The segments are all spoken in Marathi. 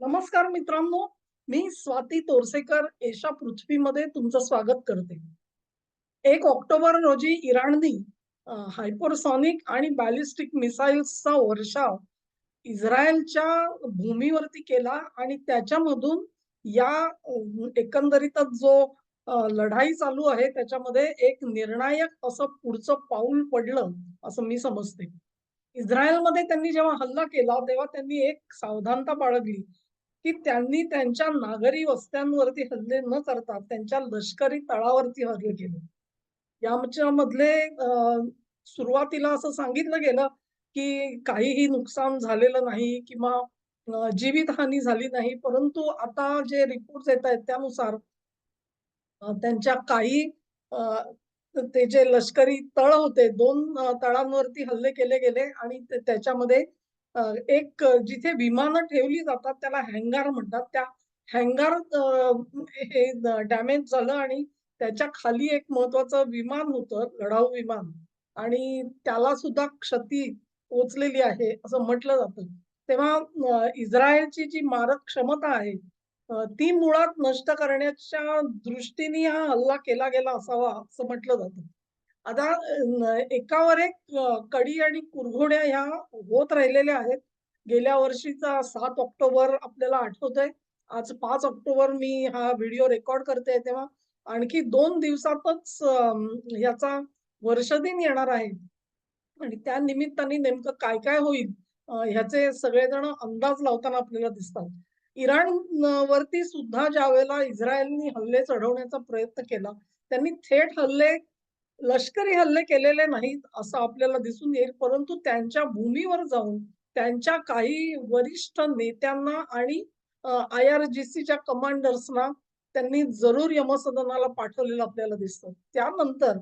नमस्कार मित्रांनो मी स्वाती तोरसेकर एशा पृथ्वीमध्ये तुमचं स्वागत करते. एक ऑक्टोबर रोजी इराणनी हायपरसॉनिक आणि बॅलिस्टिक मिसाईल्सचा वर्षाव इस्रायलच्या भूमीवरती केला आणि त्याच्यामधून या एकंदरीतच जो लढाई चालू आहे त्याच्यामध्ये एक निर्णायक असं पुढचं पाऊल पडलं असं मी समजते. इस्रायलमध्ये त्यांनी जेव्हा हल्ला केला तेव्हा त्यांनी एक सावधानता बाळगली. की त्यांनी त्यांच्या नागरी वस्त्यांवरती हल्ले न करता त्यांच्या लष्करी तळावरती हल्ले केले. याच्यामधले सुरुवातीला असं सांगितलं गेलं की काहीही नुकसान झालेलं नाही किंवा जीवितहानी झाली नाही. परंतु आता जे रिपोर्ट येत आहेत त्यानुसार त्यांच्या काही ते जे लष्करी तळ होते दोन तळांवरती हल्ले केले गेले आणि त्याच्यामध्ये एक जिथे विमानं ठेवली जातात त्याला हँगार म्हणतात. त्या हँगार हे डॅमेज झालं आणि त्याच्याखाली एक महत्वाचं विमान होतं लढाऊ विमान. आणि त्याला सुद्धा क्षती पोचलेली आहे असं म्हटलं जातं. तेव्हा इस्रायलची जी मारक क्षमता आहे ती मुळात नष्ट करण्याच्या दृष्टीने हा हल्ला केला गेला असावा असं म्हटलं जातं. आता एकावर एक कडी आणि कुरघोड्या ह्या होत राहिलेल्या आहेत. गेल्या वर्षीचा सात ऑक्टोबर आपल्याला आठवतंय. आज पाच ऑक्टोबर मी हा व्हिडिओ रेकॉर्ड करतेय तेव्हा आणखी दोन दिवसातच ह्याचा वर्षदिन येणार आहे. आणि त्या निमित्ताने नेमकं काय काय होईल ह्याचे सगळेजण अंदाज लावताना आपल्याला दिसतात. इराण वरती सुद्धा ज्यावेळेला इस्रायलनी हल्ले चढवण्याचा प्रयत्न केला, त्यांनी थेट हल्ले, लष्करी हल्ले केलेले नाहीत असं आपल्याला दिसून येईल. परंतु त्यांच्या भूमीवर जाऊन त्यांच्या काही वरिष्ठ नेत्यांना आणि आय-आर-जी-सीच्या कमांडर्सना त्यांनी जरूर यमसदनाला पाठवलेलं आपल्याला दिसतं. त्यानंतर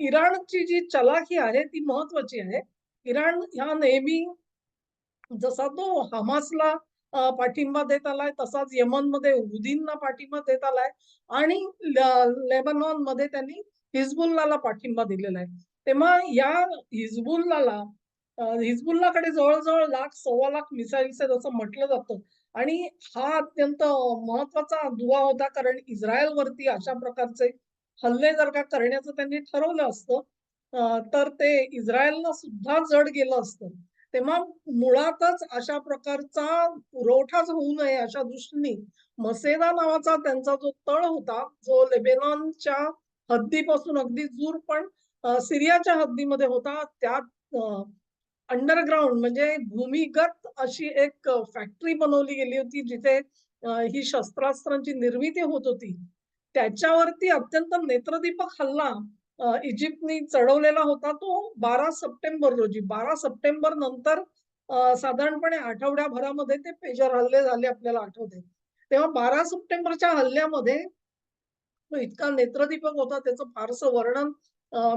इराणची जी चलाखी आहे ती महत्वाची आहे. इराण ह्या नेहमी जसा तो हमासला पाठिंबा देत आलाय तसाच यमनमध्ये हुदींना पाठिंबा देत आलाय आणि लेबनॉनमध्ये त्यांनी हिजबुल्लाला पाठिंबा दिलेला आहे. तेव्हा या हिजबुल्लाला हिजबुल्लाकडे जवळजवळ लाख, सव्वा लाख मिसाईल्स आहेत असं म्हटलं जातं आणि हा अत्यंत महत्त्वाचा दुवा होता कारण इस्रायलवरती अशा प्रकारचे हल्ले जर का करण्याचं त्यांनी ठरवलं असतं तर ते इस्रायलला सुद्धा जड गेलं असतं. तेव्हा मुळातच अशा प्रकारचा पुरवठाच होऊ नये अशा दृष्टीने मसेदा नावाचा त्यांचा जो तळ होता, जो लेबेनॉनच्या हद्दीपासून अगदी दूर पण सिरियाच्या हद्दीमध्ये होता. त्यात अंडरग्राउंड म्हणजे भूमिगत अशी एक फॅक्टरी बनवली गेली होती जिथे ही शस्त्रास्त्रांची निर्मिती होत होती. त्याच्यावरती अत्यंत नेत्रदीपक हल्ला इजिप्तनी चढवलेला होता तो 12 सप्टेंबर रोजी. 12 सप्टेंबर नंतर साधारणपणे आठवड्याभरामध्ये ते पेजर हल्ले झाले आपल्याला आठवते तेव्हा 12 सप्टेंबरच्या हल्ल्यामध्ये तो इतका नेत्रदीपक होता त्याचं फारसं वर्णन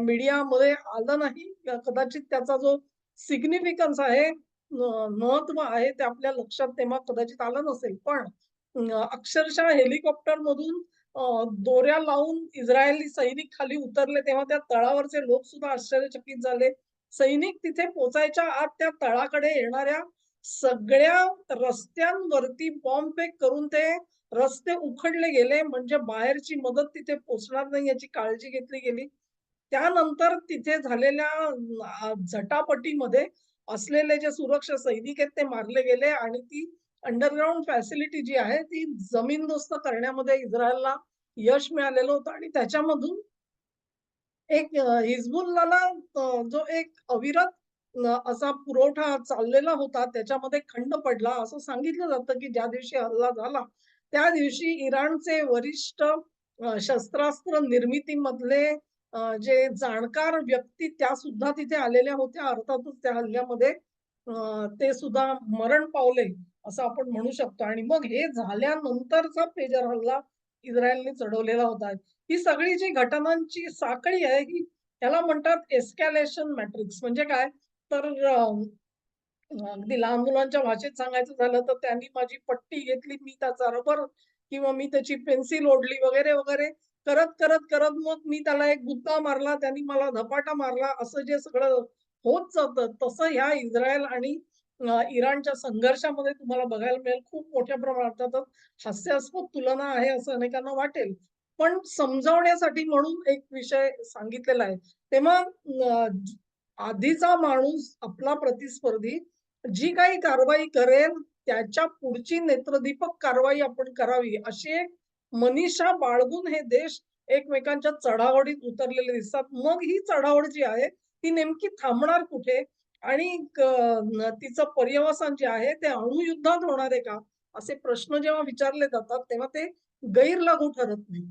मीडियामध्ये आलं नाही. कदाचित त्याचा जो सिग्निफिकन्स आहे, महत्त्व आहे ते आपल्या लक्षात तेव्हा कदाचित आलं नसेल. पण अक्षरशः हेलिकॉप्टर मधून दोऱ्या लावून इस्रायली सैनिक खाली उतरले तेव्हा त्या तळावरचे लोक सुद्धा आश्चर्यचकित झाले. सैनिक तिथे पोहोचायच्या आत त्या तळाकडे येणाऱ्या सगळ्या रस्त्यांवरती बॉम्बफेक करून ते रस्ते उखडले गेले म्हणजे बाहेरची मदत तिथे पोहोचणार नाही याची काळजी घेतली गेली. त्यानंतर तिथे झालेल्या झटापटीमध्ये असलेले जे सुरक्षा सैनिक आहेत ते मारले गेले आणि ती अंडरग्राऊंड फॅसिलिटी जी आहे ती जमीनदोस्त करण्यामध्ये इस्रायलला यश मिळालेलं होतं आणि त्याच्यामधून एक हिजबुल्लाला जो एक अविरत असा पुरवठा चाललेला होता, त्याच्यामध्ये खंड पडला असं सांगितलं जातं, की ज्या दिवशी हल्ला झाला, त्या दिवशी इराणचे वरिष्ठ शस्त्रास्त्र निर्मितीमधले जे जाणकार व्यक्ती त्या सुद्धा तिथे आलेल्या होत्या. अर्थातच त्या हल्ल्यामध्ये ते सुद्धा मरण पावले, असं आपण म्हणू शकतो आणि मग हे झाल्यानंतरचा पेजर हल्ला इस्रायलने चढवलेला होता. ही सगळी जी घटनांची साखळी आहे, ही त्याला म्हणतात एस्कॅलेशन मॅट्रिक्स म्हणजे काय? तर अगदी लहान मुलांच्या भाषेत सांगायचं झालं तर त्यांनी माझी पट्टी घेतली, मी त्याचा रबर किंवा मी त्याची पेन्सिल ओढली वगैरे, वगैरे करत, करत, करत मग मी त्याला एक गुद्दा मारला, त्यांनी मला धपाटा मारला, असं जे सगळं होत जातं, तसं ह्या इस्रायल आणि इराणच्या संघर्षामध्ये तुम्हाला बघायला मिळेल खूप मोठ्या प्रमाणात आता हास्यास्पद तुलना आहे असं अनेकांना वाटेल. पण समजावण्यासाठी म्हणून एक विषय सांगितलेला आहे. तेव्हा आधीचा माणूस आपला प्रतिस्पर्धी जी काही कारवाई करेल त्याच्या पुढची नेत्रदीपक कारवाई आपण करावी अशी एक मनीषा बाळगून हे देश एकमेकांच्या चढावडीत उतरलेले दिसतात. मग ही चढावड जी आहे ती नेमकी थांबणार कुठे? आणि तिचं पर्यवसन जे आहे ते अणुयुद्धात होणार आहे का? असे प्रश्न जेव्हा विचारले जातात तेव्हा ते गैरलागू ठरत नाही.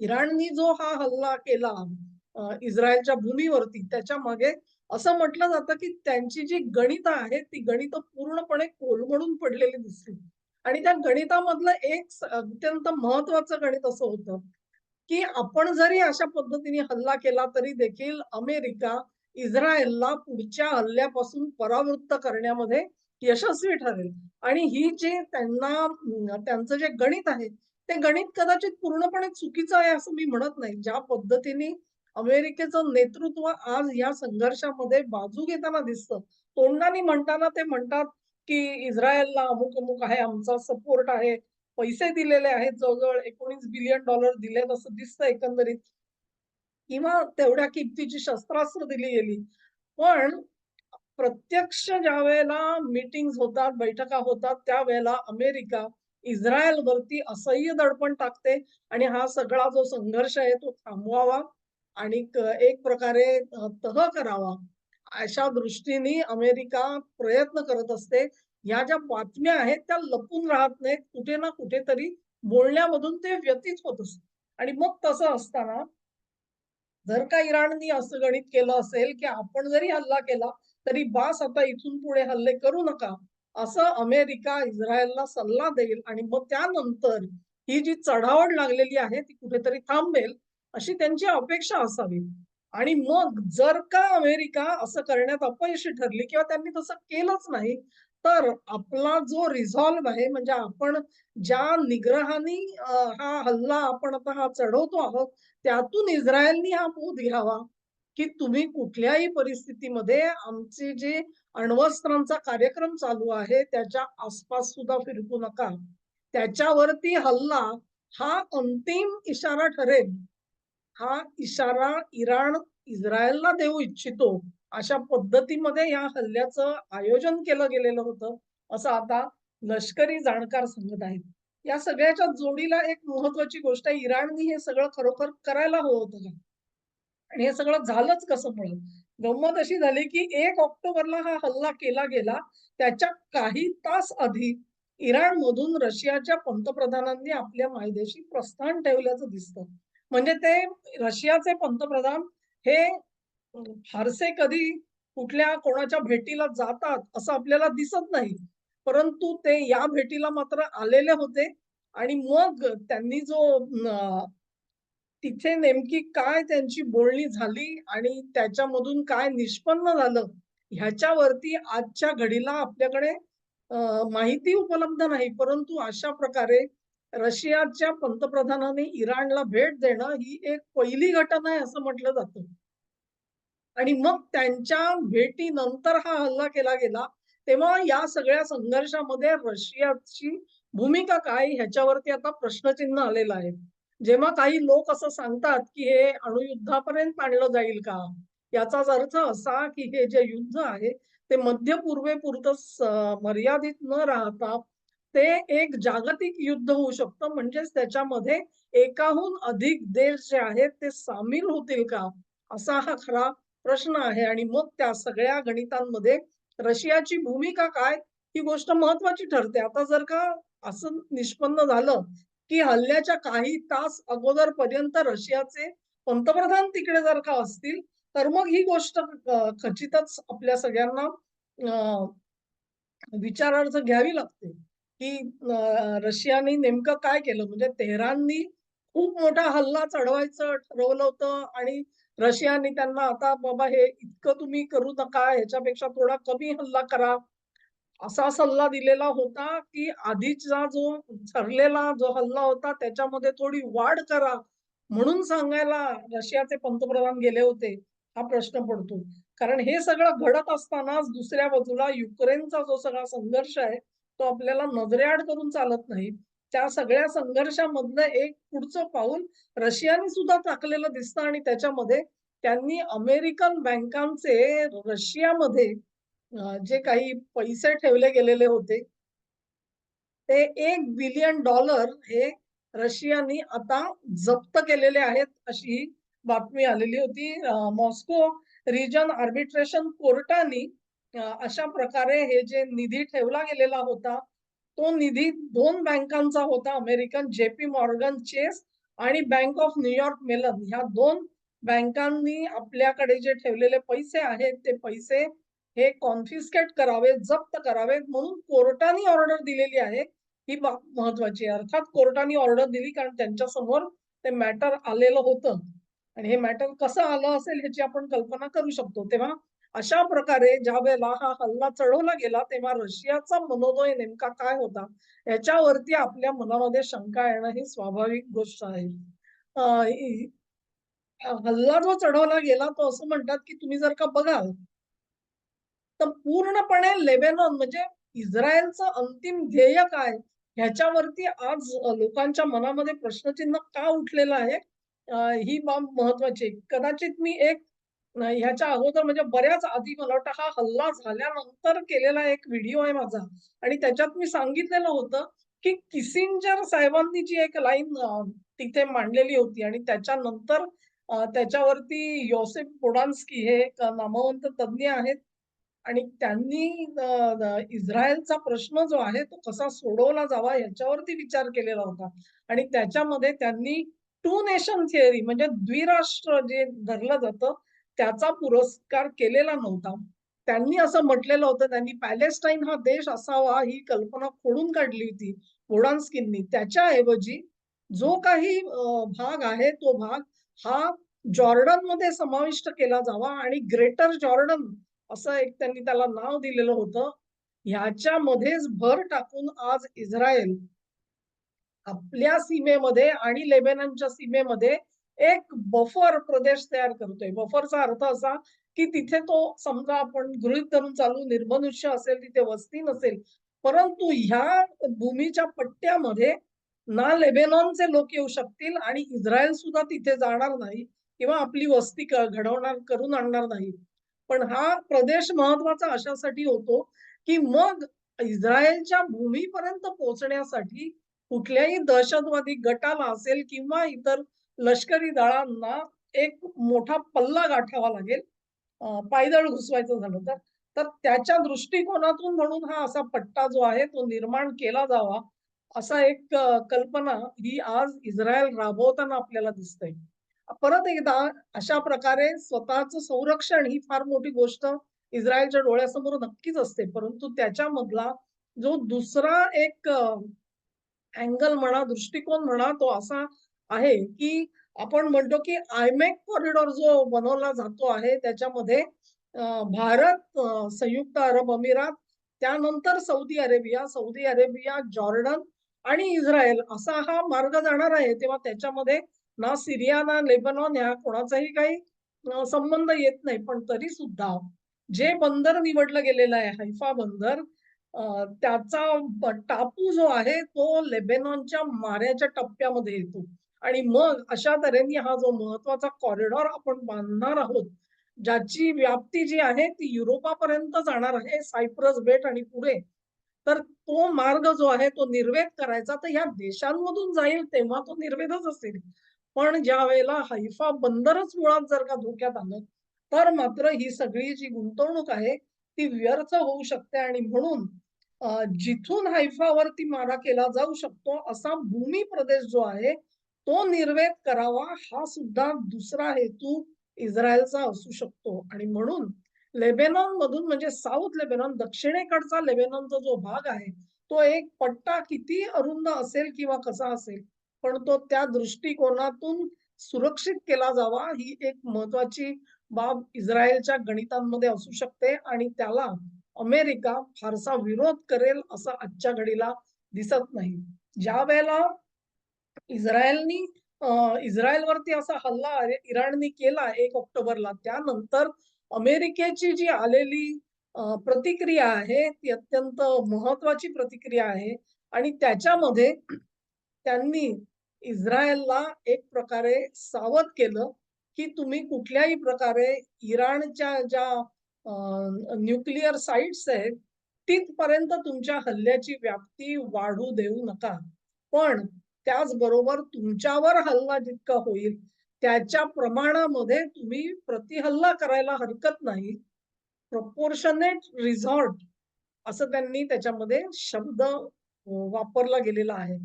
इराणनी जो हा हल्ला केला इस्रायलच्या भूमीवरती त्याच्यामागे असं म्हटलं जातं, की त्यांची जी गणित आहेत ती गणित पूर्णपणे कोलमडून पडलेली दिसली. आणि त्या गणितामधलं एक अत्यंत महत्वाचं गणित असं होतं, की आपण जरी अशा पद्धतीने हल्ला केला तरी देखील अमेरिका इस्रायलला पुढच्या हल्ल्यापासून परावृत्त करण्यामध्ये यशस्वी ठरेल. आणि ही जी त्यांना त्यांचं जे गणित आहे, ते गणित कदाचित पूर्णपणे चुकीचं आहे असं मी म्हणत नाही. ज्या पद्धतीने अमेरिकेचं नेतृत्व आज या संघर्षामध्ये बाजू घेताना दिसतं. तोंडाने म्हणताना ते म्हणतात, की इस्रायलला अमुक-अमुक आहे, आमचा सपोर्ट आहे. पैसे दिलेले आहेत जवळ-जवळ $19 बिलियन दिलेत असं दिसतं एकंदरीत. किंवा तेवढ्या किमतीची शस्त्रास्त्र दिली गेली. पण प्रत्यक्ष ज्या वेळेला मिटिंग होतात, बैठका होतात, त्यावेळेला अमेरिका इस्रायल वरती असह्य दडपण टाकते आणि हा सगळा जो संघर्ष आहे तो थांबवावा आणि एक प्रकारे तह करावा. अशा दृष्टीने अमेरिका प्रयत्न करत असते. ह्या ज्या बातम्या आहेत त्या लपून राहत नाहीत. कुठे ना कुठेतरी बोलण्यामधून ते व्यतीत होत असत आणि मग तसं असताना जर का इराणनी असं गणित केलं असेल, की आपण जरी हल्ला केला, तरी बास आता इथून पुढे हल्ले करू नका. असं अमेरिका इस्रायलला सल्ला देईल आणि मग त्यानंतर ही जी चढावड लागलेली आहे ती कुठेतरी थांबेल, अशी त्यांची अपेक्षा असावी. आणि मग जर का अमेरिका असं करण्यात अपयशी ठरली किंवा त्यांनी तसं केलंच नाही, तर आपला जो रिझॉल्व्ह आहे म्हणजे आपण ज्या निग्रहाने हा हल्ला आपण आता हा चढवतो आहोत, त्यातून इस्रायलनी हा बोध घ्यावा, की तुम्ही कुठल्याही परिस्थितीमध्ये आमचे जे अण्वस्त्रांचा कार्यक्रम चालू आहे, त्याच्या आसपास सुद्धा फिरकू नका. त्याच्यावरती हल्ला हा अंतिम इशारा ठरेल. हा इशारा इराण इस्रायलला देऊ इच्छितो. अशा पद्धतीमध्ये या हल्ल्याचं आयोजन केलं गेलेलं होतं, असं आता लष्करी जाणकार सांगत आहेत. या सगळ्याच्या जोडीला एक महत्वाची गोष्ट आहे, इराणनी हे सगळं खरोखर करायला हवं होतं का? आणि हे सगळं झालंच कसं म्हणून गंमत अशी झाली, की एक ऑक्टोबरला हा हल्ला केला गेला. त्याच्या काही तास आधी इराणमधून रशियाच्या पंतप्रधानांनी आपल्या मायदेशी प्रस्थान ठेवल्याचं दिसतं. म्हणजे ते रशियाचे पंतप्रधान हे फारसे कधी कुठल्या कोणाच्या भेटीला जातात असं आपल्याला दिसत नाही. परंतु ते या भेटीला मात्र आलेले होते आणि मग त्यांनी जो तिथे नेमकी काय त्यांची बोलणी झाली आणि त्याच्यामधून काय निष्पन्न झालं, ह्याच्यावरती आजच्या घडीला आपल्याकडे माहिती उपलब्ध नाही. परंतु अशा प्रकारे रशियाच्या पंतप्रधानांनी इराणला भेट देणं ही एक पहिली घटना आहे असं म्हटलं जातं. आणि मग त्यांच्या भेटीनंतर हा हल्ला केला गेला. तेव्हा या सगळ्या संघर्षामध्ये रशियाची भूमिका काय ह्याच्यावरती आता प्रश्नचिन्ह आलेलं आहे. जेव्हा काही लोक असं सांगतात, की हे अणुयुद्धापर्यंत आणलं जाईल का? याचाच अर्थ असा, की हे जे युद्ध आहे ते मध्य पूर्वेपुरतं मर्यादित न राहता ते एक जागतिक युद्ध होऊ शकतं. म्हणजेच त्याच्यामध्ये एकाहून अधिक देश जे आहेत ते सामील होतील का? असा हा खरा प्रश्न आहे आणि मग त्या सगळ्या गणितांमध्ये रशियाची भूमिका काय? ही गोष्ट महत्वाची ठरते. आता जर का असं निष्पन्न झालं, की हल्ल्याच्या काही तास अगोदरपर्यंत रशियाचे पंतप्रधान तिकडे जर का असतील, तर मग ही गोष्ट खचितच आपल्या सगळ्यांना विचारार्थ घ्यावी लागते, की रशियाने नेमकं काय केलं? म्हणजे तेहराननी खूप मोठा हल्ला चढवायचं ठरवलं होतं आणि रशियाने त्यांना आता बाबा हे इतकं तुम्ही करू नका, ह्याच्यापेक्षा थोडा कमी हल्ला करा. असा सल्ला दिलेला होता, की आधीचा जो ठरलेला जो हल्ला होता त्याच्यामध्ये थोडी वाढ करा, म्हणून सांगायला रशियाचे पंतप्रधान गेले होते. हा प्रश्न पडतो. कारण हे सगळं घडत असतानाच दुसऱ्या बाजूला युक्रेनचा जो सगळा संघर्ष आहे तो आपल्याला नजरेआड करून चालत नाही. त्या सगळ्या संघर्षामधलं एक पुढचं पाऊल रशियाने सुद्धा टाकलेलं दिसतं आणि त्याच्यामध्ये त्यांनी अमेरिकन बँकांचे रशियामध्ये जे काही पैसे ठेवले गेलेले होते ते एक बिलियन डॉलर हे रशियानी आता जप्त केलेले आहेत अशी बातमी आलेली होती. मॉस्को रिजन आर्बिट्रेशन कोर्टाने अशा प्रकारे हे जे निधी ठेवला गेलेला होता तो निधी दोन बँकांचा होता अमेरिकन जेपी मॉर्गन चेस आणि bank of New York Mellon. ह्या दोन बँकांनी आपल्याकडे जे ठेवलेले पैसे आहेत ते पैसे हे कॉन्फिस्केट करावे जप्त करावेत म्हणून कोर्टाने ऑर्डर दिलेली आहे. ही बाब महत्वाची आहे. अर्थात कोर्टाने ऑर्डर दिली कारण त्यांच्यासमोर ते मॅटर आलेलं होतं. आणि हे मॅटर कसं आलं असेल ह्याची आपण कल्पना करू शकतो. तेव्हा अशा प्रकारे ज्या वेळेला हा हल्ला चढवला गेला तेव्हा रशियाचा मनोदय नेमका काय होता? याच्यावरती आपल्या मनामध्ये शंका येणं ही स्वाभाविक गोष्ट आहे. हल्ला जो चढवला गेला तो असं म्हणतात की तुम्ही जर का बघाल तर पूर्णपणे लेबेनॉन म्हणजे इस्रायलचं अंतिम ध्येय काय? ह्याच्यावरती आज लोकांच्या मनामध्ये प्रश्नचिन्ह का उठलेलं आहे? ही बाब महत्वाची आहे. कदाचित मी एक ह्याच्या अगोदर म्हणजे बऱ्याच आधी मला वाटतं हा हल्ला झाल्यानंतर केलेला एक व्हिडिओ आहे माझा. आणि त्याच्यात मी सांगितलेलं होतं की किसिंजर साहेबांनी जी एक लाईन तिथे मांडलेली होती आणि त्याच्यानंतर त्याच्यावरती योसेफ पोडान्स्की हे एक नामवंत तज्ञ आहेत. आणि त्यांनी इस्रायलचा प्रश्न जो आहे तो कसा सोडवला जावा याच्यावरती विचार केलेला होता. आणि त्याच्यामध्ये त्यांनी टू नेशन थिअरी म्हणजे द्विराष्ट्र जे धरलं जातं त्याचा पुरस्कार केलेला नव्हता. त्यांनी असं म्हटलेलं होतं त्यांनी पॅलेस्टाईन हा देश असावा ही कल्पना खोडून काढली होती पोडान्स्कींनी त्याच्याऐवजी जो काही भाग आहे तो भाग हा जॉर्डनमध्ये समाविष्ट केला जावा आणि ग्रेटर जॉर्डन असं एक त्यांनी त्याला नाव दिलेलं होतं. ह्याच्यामध्येच भर टाकून आज इस्रायल आपल्या सीमेमध्ये आणि लेबेननच्या सीमेमध्ये एक बफर प्रदेश तयार करतोय. बफरचा अर्थ असा की तिथे तो समजा आपण गृहित धरून चालू निर्मनुष्य असेल तिथे वस्ती नसेल परंतु ह्या भूमीच्या पट्ट्यामध्ये ना लेबेनॉनचे लोक येऊ शकतील आणि इस्रायल सुद्धा तिथे जाणार नाही किंवा आपली वस्ती घडवणार करून आणणार नाही. पण हा प्रदेश महत्त्वाचा अशासाठी होतो की मग इस्रायलच्या भूमीपर्यंत पोहोचण्यासाठी कुठल्याही दहशतवादी गटाला असेल किंवा इतर लष्करी दळांना एक मोठा पल्ला गाठावा लागेल. पायदळ घुसवायचं झालं तर. तर त्याच्या दृष्टिकोनातून म्हणून हा असा पट्टा जो आहे तो निर्माण केला जावा असा एक कल्पना ही आज इस्रायल राबवताना आपल्याला दिसते परत एकदा अशा प्रकारे स्वतःच संरक्षण ही फार मोठी गोष्ट इस्रायलच्या डोळ्यासमोर नक्कीच असते. परंतु त्याच्यामधला जो दुसरा एक अँगल म्हणा दृष्टिकोन म्हणा तो असा आहे की आपण म्हणतो की आयमेक कॉरिडॉर जो बनवला जातो आहे त्याच्यामध्ये भारत संयुक्त अरब अमिरात त्यानंतर Saudi Arabia Saudi Arabia Jordan आणि इस्रायल असा हा मार्ग जाणार आहे. तेव्हा त्याच्यामध्ये ना सिरिया ना लेबनॉन ह्या कोणाचाही काही संबंध येत नाही. पण तरी सुद्धा जे बंदर निवडलं गेलेलं आहे हैफा बंदर त्याचा टापू जो आहे तो लेबेनॉनच्या माऱ्याच्या टप्प्यामध्ये येतो. आणि मग अशा तऱ्हेने हा जो महत्त्वाचा कॉरिडॉर आपण बांधणार आहोत ज्याची व्याप्ती जी आहे ती युरोपापर्यंत जाणार आहे सायप्रस बेट आणि पुढे तर तो मार्ग जो आहे तो निर्वेद करायचा. तर ह्या देशांमधून जाईल तेव्हा तो निर्वेदच असेल. पण ज्या वेळेला हैफा बंदरच मुळात जर का धोक्यात आलं तर मात्र ही सगळी जी गुंतवणूक आहे ती व्यर्थ होऊ शकते आणि म्हणून जिथून हैफावरती मारा केला जाऊ शकतो असा भूमी प्रदेश जो आहे तो निर्वेध करावा हा सुद्धा दुसरा हेतू इस्रायलचा असू शकतो. आणि म्हणून लेबेनॉन मधून म्हणजे साऊथ लेबेनॉन दक्षिणेकडचा लेबेनॉनचा जो भाग आहे तो एक पट्टा किती अरुंद असेल किंवा कसा असेल पण तो त्या दृष्टिकोनातून सुरक्षित केला जावा ही एक महत्वाची बाब इस्रायलच्या गणितांमध्ये असू शकते आणि त्याला अमेरिका फारसा विरोध करेल असं आजच्या घडीला दिसत नाही. ज्या वेळेला इस्रायलनी इस्रायलवरती असा हल्ला इराणने केला एक ऑक्टोबरला त्यानंतर अमेरिकेची जी आलेली प्रतिक्रिया आहे ती अत्यंत महत्वाची प्रतिक्रिया आहे आणि त्याच्यामध्ये त्यांनी इस्रायलला एक प्रकारे सावध केलं, की तुम्ही कुठल्याही प्रकारे इराणच्या ज्या न्यूक्लिअर साईट्स आहेत, तिथपर्यंत तुमच्या हल्ल्याची व्याप्ती वाढू देऊ नका. पण त्याचबरोबर तुमच्यावर हल्ला जितका होईल, त्याच्या प्रमाणामध्ये तुम्ही प्रतिहल्ला करायला हरकत नाही. प्रपोर्शनेट रिसॉर्ट असं त्यांनी त्याच्यामध्ये शब्द वापरला गेलेला आहे.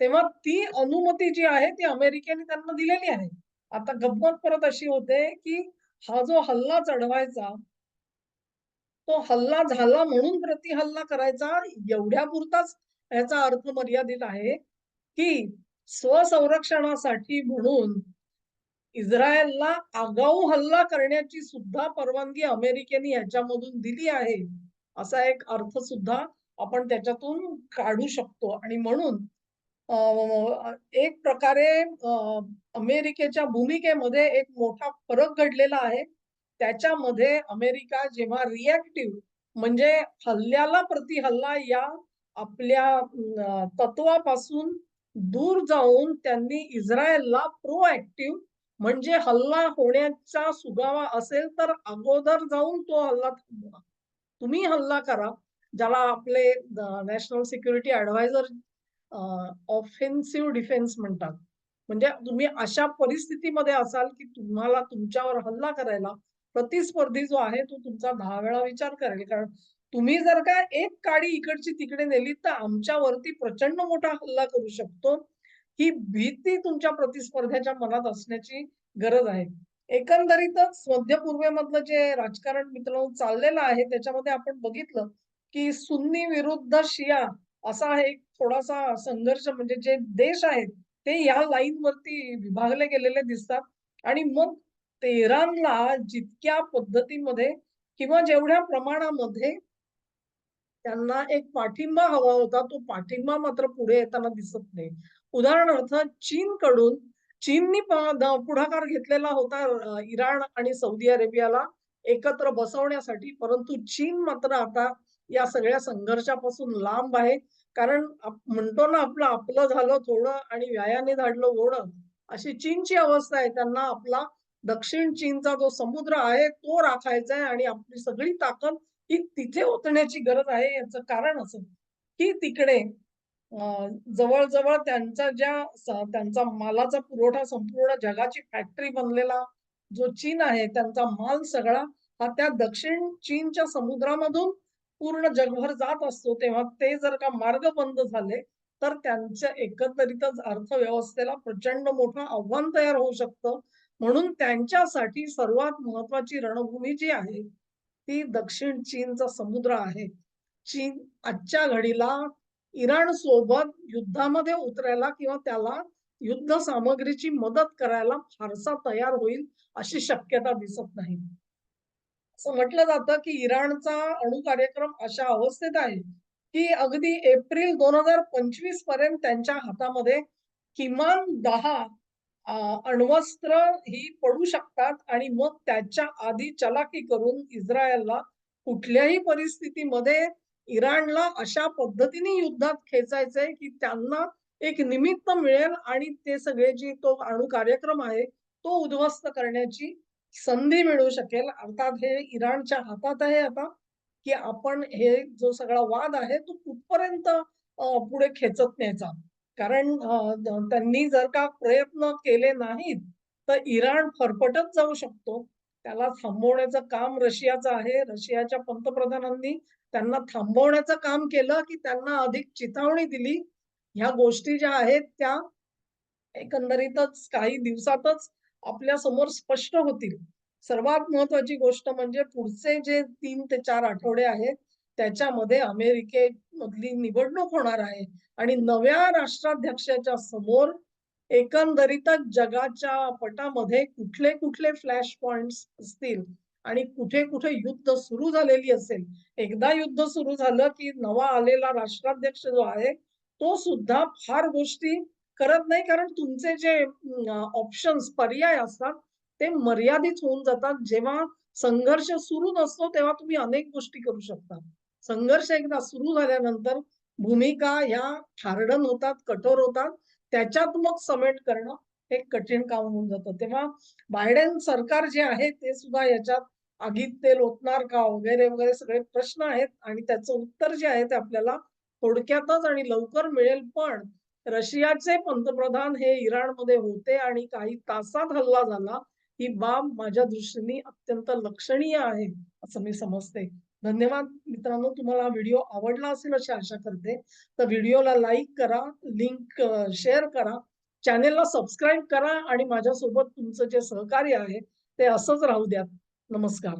तेव्हा ती अनुमती जी आहे ती अमेरिकेने त्यांना दिलेली आहे. आता गंमत परत अशी होते, की हा जो हल्ला चढवायचा तो हल्ला झाला म्हणून प्रतिहल्ला करायचा एवढ्यापुरताच याचा अर्थ मर्यादित आहे, की स्वसंरक्षणासाठी म्हणून इस्रायलला आगाऊ हल्ला करण्याची सुद्धा परवानगी अमेरिकेने याच्यामधून दिली आहे. असा एक अर्थ सुद्धा आपण त्याच्यातून काढू शकतो आणि म्हणून एक प्रकारे अमेरिकेच्या भूमिकेमध्ये एक मोठा फरक घडलेला आहे. त्याच्यामध्ये अमेरिका जेव्हा रिॲक्टिव्ह म्हणजे हल्ल्याला प्रतिहल्ला या आपल्या तत्वापासून दूर जाऊन त्यांनी इस्रायलला प्रोएक्टिव्ह म्हणजे हल्ला होण्याचा सुगावा असेल तर अगोदर जाऊन तो हल्ला थांबवा. तुम्ही हल्ला करा. ज्याला आपले national security adviser offensive defence म्हणतात. म्हणजे तुम्ही अशा परिस्थितीमध्ये असाल, की तुम्हाला तुमच्यावर हल्ला करायला प्रतिस्पर्धी जो आहे तो तुमचा दहा वेळा विचार करेल. कारण तुम्ही जर का एक काडी इकडची तिकडे नेली तर आमच्यावरती प्रचंड मोठा हल्ला करू शकतो. ही भीती तुमच्या प्रतिस्पर्ध्याच्या मनात असण्याची गरज आहे. एकंदरीतच मध्य पूर्वेमधलं जे राजकारण मित्रांनो चाललेलं आहे त्याच्यामध्ये आपण बघितलं, की सुन्नी विरुद्ध शिया असा एक थोडासा संघर्ष म्हणजे जे देश आहेत ते या लाईनवरती विभागले गेलेले दिसतात आणि मग तेहरानला जितक्या पद्धतीमध्ये किंवा जेवढ्या प्रमाणामध्ये त्यांना एक पाठिंबा हवा होता, तो पाठिंबा मात्र पुढे येताना दिसत नाही. उदाहरणार्थ चीनकडून चीननी पुढाकार घेतलेला होता इराण आणि सौदी अरेबियाला एकत्र बसवण्यासाठी. परंतु चीन मात्र आता या सगळ्या संघर्षापासून लांब आहे. कारण म्हणतो ना आपलं आपलं झालं थोडं आणि व्यायाने धाडलं ओढं, अशी चीनची अवस्था आहे. त्यांना आपला दक्षिण चीनचा जो समुद्र आहे तो राखायचा आहे आणि आपली सगळी ताकद की तिथे ओतण्याची गरज आहे. याचं कारण असं, की तिकडे जवळजवळ त्यांचा त्यांच्या ज्या त्यांचा मालाचा पुरवठा संपूर्ण जगाची फॅक्टरी बनलेला जो चीन आहे, त्यांचा माल सगळा हा त्या दक्षिण चीनच्या समुद्रामधून पूर्ण जगभर जात असतो. तेव्हा ते जर का मार्ग बंद झाले, तर त्यांच्या एकंदरीतच अर्थव्यवस्थेला प्रचंड मोठं आव्हान तयार होऊ शकतं. म्हणून त्यांच्यासाठी सर्वात महत्वाची रणभूमी जी आहे, ती दक्षिण चीनचा समुद्र आहे. चीन आजच्या घडीला इराण सोबत युद्धामध्ये उतरायला किंवा त्याला युद्ध सामग्रीची मदत करायला फारसा तयार होईल अशी शक्यता दिसत नाही. असं म्हटलं जातं, की इराणचा अणु कार्यक्रम अशा अवस्थेत आहे, की अगदी एप्रिल 2025 पर्यंत त्यांच्या हातामध्ये किमान दहा अण्वस्त्र ही पडू शकतात आणि मग त्याच्या आधी चलाखी करून इस्रायलला कुठल्याही परिस्थितीमध्ये इराणला अशा पद्धतीने युद्धात खेचायचंय, की त्यांना एक निमित्त मिळेल आणि ते सगळे जे तो अणु कार्यक्रम आहे, तो उद्ध्वस्त करण्याची संधी मिळू शकेल. अर्थात हे इराणच्या हातात आहे आता, की आपण हे जो सगळा वाद आहे तो कुठपर्यंत पुढे खेचत न्यायचा. कारण त्यांनी जर का प्रयत्न केले नाहीत, तर इराण फरफटत जाऊ शकतो. त्याला थांबवण्याचं काम रशियाचं आहे. रशियाच्या पंतप्रधानांनी त्यांना थांबवण्याचं काम केलं, की त्यांना अधिक चितावणी दिली. ह्या गोष्टी ज्या आहेत त्या एकंदरीतच काही दिवसातच आपल्यासमोर स्पष्ट होतील. सर्वात महत्वाची गोष्ट म्हणजे पुढचे जे तीन ते चार आठवडे आहेत, त्याच्यामध्ये अमेरिकेमधली निवडणूक होणार आहे आणि नव्या राष्ट्राध्यक्षाच्या समोर एकंदरीतच जगाच्या पटामध्ये कुठले-कुठले फ्लॅश पॉइंट असतील आणि कुठे-कुठे युद्ध सुरू झालेली असेल. एकदा युद्ध सुरू झालं, की नवा आलेला राष्ट्राध्यक्ष जो आहे, तो सुद्धा फार गोष्टी करत नाही. कारण तुमचे जे ऑप्शन्स पर्याय असतात, ते मर्यादित होऊन जातात. जेव्हा संघर्ष सुरू नसतो तेव्हा तुम्ही अनेक गोष्टी करू शकता. संघर्ष एकदा सुरू झाल्यानंतर भूमिका ह्या हार्डन होतात, कठोर होतात. त्याच्यात मग समेट करणं हे कठीण काम होऊन जातं. तेव्हा बायडेन सरकार जे आहे ते सुद्धा याच्यात आगीत तेल ओतणार का? वगैरे, वगैरे सगळे प्रश्न आहेत आणि त्याचं उत्तर जे आहे ते आपल्याला थोडक्यातच आणि लवकर मिळेल. पण रशियाचे पंतप्रधान हे इराणमध्ये होते आणि काही तासात हल्ला झाला. ही बाब माझ्या दृष्टीने अत्यंत लक्षणीय आहे, असं मी समजते. धन्यवाद मित्रांनो. तुम्हाला व्हिडिओ आवडला असेल अशी आशा करते. तर व्हिडिओला लाईक करा, लिंक शेअर करा, चॅनेलला सबस्क्राईब करा आणि माझ्यासोबत तुमचं जे सहकार्य आहे ते असंच राहू द्या. नमस्कार.